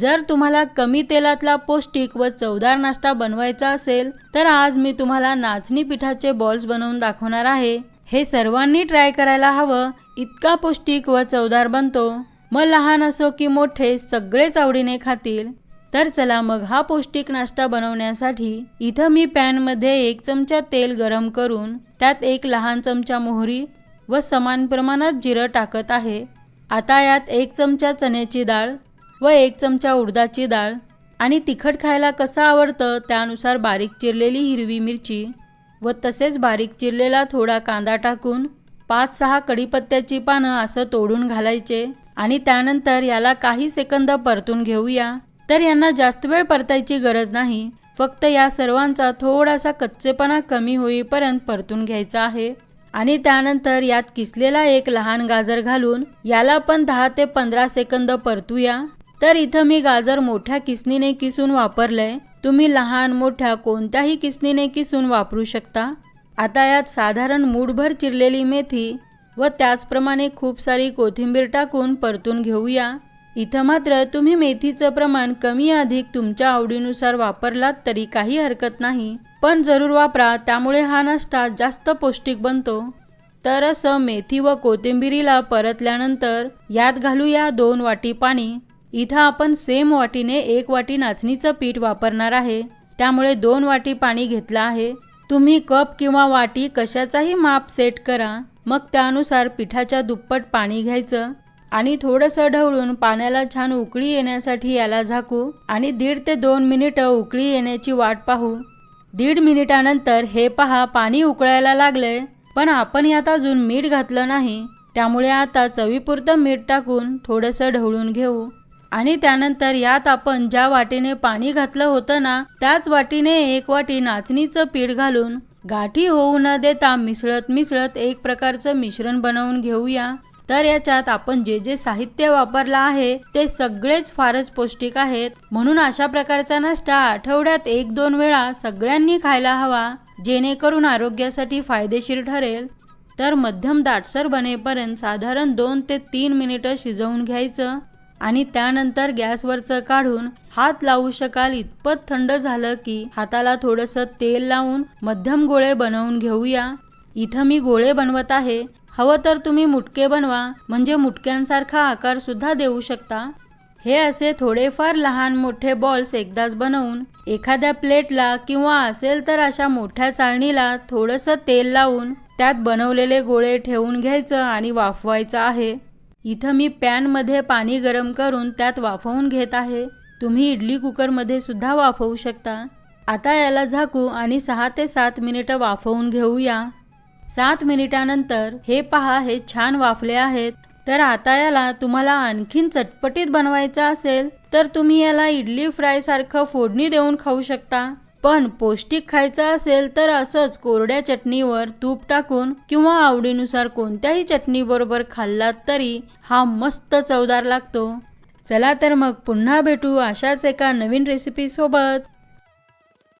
जर तुम्हाला कमी तेलातला पौष्टिक व चवदार नाश्ता बनवायचा असेल तर आज मी तुम्हाला नाचणी पिठाचे बॉल्स बनवून दाखवणार आहे. हे सर्वांनी ट्राय करायला हवं. इतका पौष्टिक व चवदार बनतो. मग लहान असो की मोठे सगळेच आवडीने खातील. तर चला मग हा पौष्टिक नाश्ता बनवण्यासाठी इथं मी पॅनमध्ये एक चमचा तेल गरम करून त्यात एक लहान चमचा मोहरी व समान प्रमाणात जिरं टाकत आहे. आता यात एक चमचा चण्याची डाळ व एक चमचा उडदाची डाळ. आणि तिखट खायला कसं आवडतं त्यानुसार बारीक चिरलेली हिरवी मिरची व तसेच बारीक चिरलेला थोडा कांदा टाकून पाच सहा कढीपत्त्याची पानं असं तोडून घालायचे. आणि त्यानंतर याला काही सेकंद परतून घेऊया. तर यांना जास्त वेळ परतायची गरज नाही. फक्त या सर्वांचा थोडासा कच्चेपणा कमी होईपर्यंत परतून घ्यायचा आहे. आणि त्यानंतर यात किसलेला एक लहान गाजर घालून याला पण दहा ते पंधरा सेकंद परतूया. तर इथं मी गाजर मोठ्या किसनीने किसून वापरलंय. तुम्ही लहान मोठ्या कोणत्याही किसनीने किसून वापरू शकता. आता यात साधारण मूठभर चिरलेली मेथी व त्याचप्रमाणे खूप सारी कोथिंबीर टाकून परतून घेऊया. इथं मात्र तुम्ही मेथीचं प्रमाण कमी अधिक तुमच्या आवडीनुसार वापरलात तरी काही हरकत नाही. पण जरूर वापरा त्यामुळे हा नाश्ता जास्त पौष्टिक बनतो. तर असं मेथी व कोथिंबिरीला परतल्यानंतर यात घालूया दोन वाटी पाणी. इथं आपण सेम वाटीने एक वाटी नाचणीचं पीठ वापरणार आहे. त्यामुळे दोन वाटी पाणी घेतलं आहे. तुम्ही कप किंवा वाटी कशाचाही माप सेट करा. मग त्यानुसार पिठाच्या दुप्पट पाणी घ्यायचं. आणि थोडंसं ढवळून पाण्याला छान उकळी येण्यासाठी याला झाकू आणि दीड ते दोन मिनिटं उकळी येण्याची वाट पाहू. दीड मिनिटानंतर हे पहा पाणी उकळायला लागलंय. पण आपण यात अजून मीठ घातलं नाही. त्यामुळे आता चवीपुरतं मीठ टाकून थोडंसं ढवळून घेऊ. आणि त्यानंतर यात आपण ज्या वाटीने पाणी घातलं होतं ना त्याच वाटीने एक वाटी नाचणीचं पीठ घालून गाठी होऊ न देता मिसळत मिसळत एक प्रकारचं मिश्रण बनवून घेऊया. तर याच्यात आपण जे जे साहित्य वापरलं आहे ते सगळेच फारच पौष्टिक आहेत. म्हणून अशा प्रकारचा नाश्ता आठवड्यात एक दोन वेळा सगळ्यांनी खायला हवा जेणेकरून आरोग्यासाठी फायदेशीर ठरेल. तर मध्यम दाटसर बनेपर्यंत साधारण दोन ते तीन मिनिटं शिजवून घ्यायचं. आणि त्यानंतर गॅसवरचं काढून हात लावू शकाल इतपत थंड झालं की हाताला थोडंसं तेल लावून मध्यम गोळे बनवून घेऊया. इथं मी गोळे बनवत आहे. हवं तर तुम्ही मुटके बनवा म्हणजे मुटक्यांसारखा आकार सुद्धा देऊ शकता. हे असे थोडेफार लहान मोठे बॉल्स एकदाच बनवून एखाद्या प्लेटला किंवा असेल तर अशा मोठ्या चाळणीला थोडंसं तेल लावून त्यात बनवलेले गोळे ठेवून घ्यायचं आणि वाफवायचं आहे. इथं मी पॅनमध्ये पाणी गरम करून त्यात वाफवून घेत आहे. तुम्ही इडली कुकरमध्ये सुद्धा वाफवू शकता. आता याला झाकू आणि सहा ते सात मिनिटं वाफवून घेऊया. सात मिनिटानंतर हे पहा हे छान वाफले आहेत. तर आता याला तुम्हाला आणखीन चटपटीत बनवायचं असेल तर तुम्ही याला इडली फ्रायसारखं फोडणी देऊन खाऊ शकता. पण पौष्टिक खायचं असेल तर असंच कोरड्या चटणीवर तूप टाकून किंवा आवडीनुसार कोणत्याही चटणीबरोबर खाल्लात तरी हा मस्त चवदार लागतो. चला तर मग पुन्हा भेटू अशाच एका नवीन रेसिपीसोबत